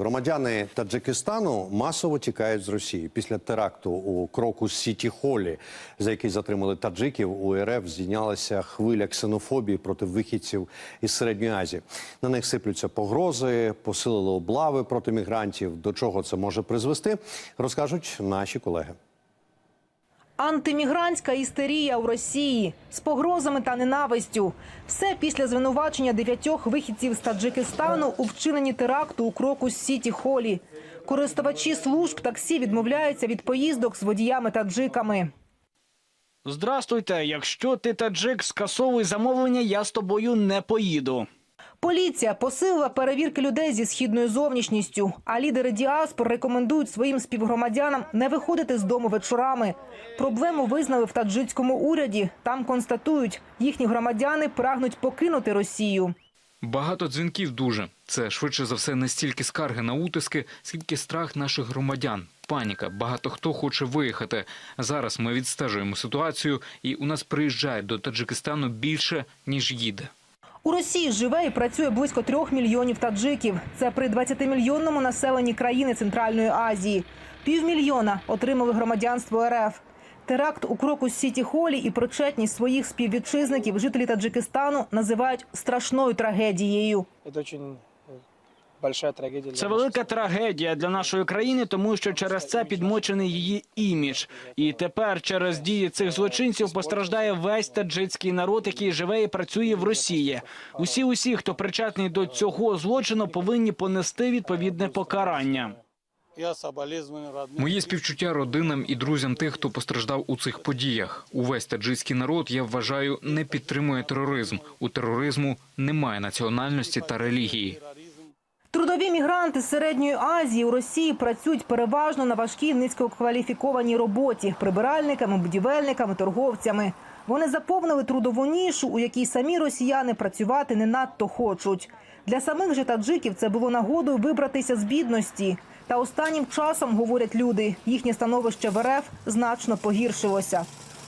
Громадяни Таджикистану масово тікають з Росії після теракту у кроку Сіті Холі, за який затримали таджиків. У РФ здійнялася хвиля ксенофобії проти вихідців із середньої Азії. На них сиплються погрози, посилили облави проти мігрантів. До чого це може призвести, розкажуть наші колеги. Антимігрантська істерія у Росії з погрозами та ненавистю. Все після звинувачення дев'ятьох вихідців з Таджикистану у вчиненні теракту у Крокус Сіті Холі. Користувачі служб таксі відмовляються від поїздок з водіями-таджиками. Здрастуйте, якщо ти таджик, скасовуй замовлення, я з тобою не поїду. Поліція посилила перевірки людей зі східною зовнішністю, а лідери діаспор рекомендують своїм співгромадянам не виходити з дому вечорами. Проблему визнали в таджикському уряді. Там констатують, їхні громадяни прагнуть покинути Росію. Багато дзвінків дуже. Це швидше за все не стільки скарги на утиски, скільки страх наших громадян. Паніка. Багато хто хоче виїхати. Зараз ми відстежуємо ситуацію, і у нас приїжджає до Таджикистану більше ніж їде. У Росії живе і працює близько трьох мільйонів таджиків. Це при 20-мільйонному населенні країни Центральної Азії. Півмільйона отримали громадянство РФ. Теракт у кроку Сіті Холі і причетність своїх співвітчизників жителі Таджикистану називають страшною трагедією. Це очень Це велика трагедія для нашої країни, тому що через це підмочений її імідж. І тепер через дії цих злочинців постраждає весь таджикський народ, який живе і працює в Росії. Усі, усі, хто причетний до цього злочину, повинні понести відповідне покарання. Мої співчуття родинам і друзям тих, хто постраждав у цих подіях. Увесь таджикський народ, я вважаю, не підтримує тероризм. У тероризму немає національності та релігії. Трудові мігранти з середньої Азії у Росії працюють переважно на важкій низькокваліфікованій роботі прибиральниками, будівельниками, торговцями. Вони заповнили трудову нішу, у якій самі росіяни працювати не надто хочуть. Для самих же таджиків це було нагодою вибратися з бідності. Та останнім часом, говорять люди, їхнє становище в РФ значно погіршилося.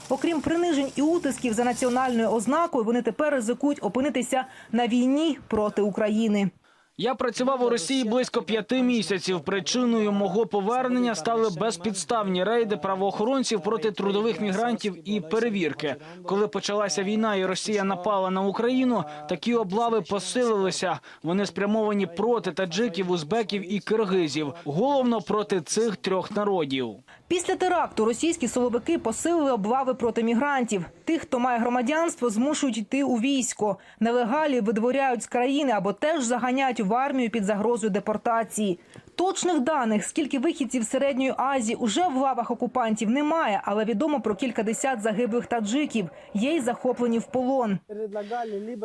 Окрім принижень і утисків за національною ознакою, вони тепер ризикують опинитися на війні проти України. Я працював у Росії близько п'яти місяців. Причиною мого повернення стали безпідставні рейди правоохоронців проти трудових мігрантів і перевірки. Коли почалася війна і Росія напала на Україну, такі облави посилилися. Вони спрямовані проти таджиків, узбеків і киргизів, головно проти цих трьох народів. Після теракту російські силовики посилили облави проти мігрантів. Тих, хто має громадянство, змушують йти у військо. Нелегалі видворяють з країни або теж заганяють в армію під загрозою депортації. Точних даних, скільки вихідців з середньої Азії уже в лавах окупантів немає, але відомо про кількадесят загиблих таджиків. Є й захоплені в полон.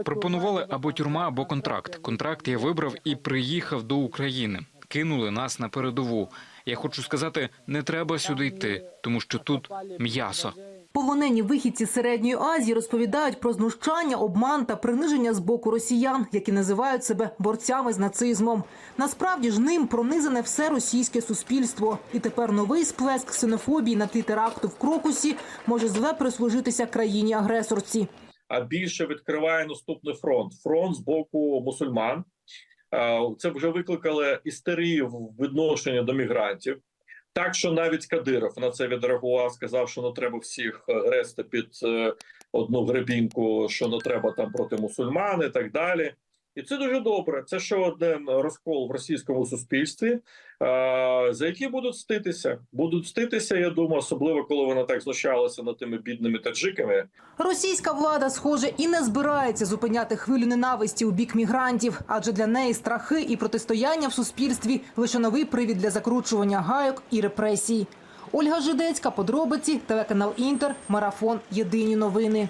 Пропонували або тюрма, або контракт. Контракт я вибрав і приїхав до України. Кинули нас на передову. Я хочу сказати, не треба сюди йти, тому що тут м'ясо. Полонені вихідці з середньої Азії розповідають про знущання, обман та приниження з боку росіян, які називають себе борцями з нацизмом. Насправді ж ним пронизане все російське суспільство. І тепер новий сплеск ксенофобії на тлі теракту в Крокусі може зле прислужитися країні-агресорці. а більше відкриває наступний фронт фронт з боку мусульман. Е, Це вже викликало істерію в відношенні до мігрантів. Так що навіть Кадиров на це відреагував, сказав, що не треба всіх е, грести під е, одну гребінку, що не треба там проти мусульман і так далі. І це дуже добре. Це ще один розкол в російському суспільстві, е, за який будуть ститися. Будуть ститися, я думаю, особливо коли вони так знущалися над тими бідними таджиками. Російська влада, схоже, і не збирається зупиняти хвилю ненависті у бік мігрантів, адже для неї страхи і протистояння в суспільстві лише новий привід для закручування гайок і репресій. Ольга Жидецька, подробиці, телеканал Інтер, марафон. Єдині новини.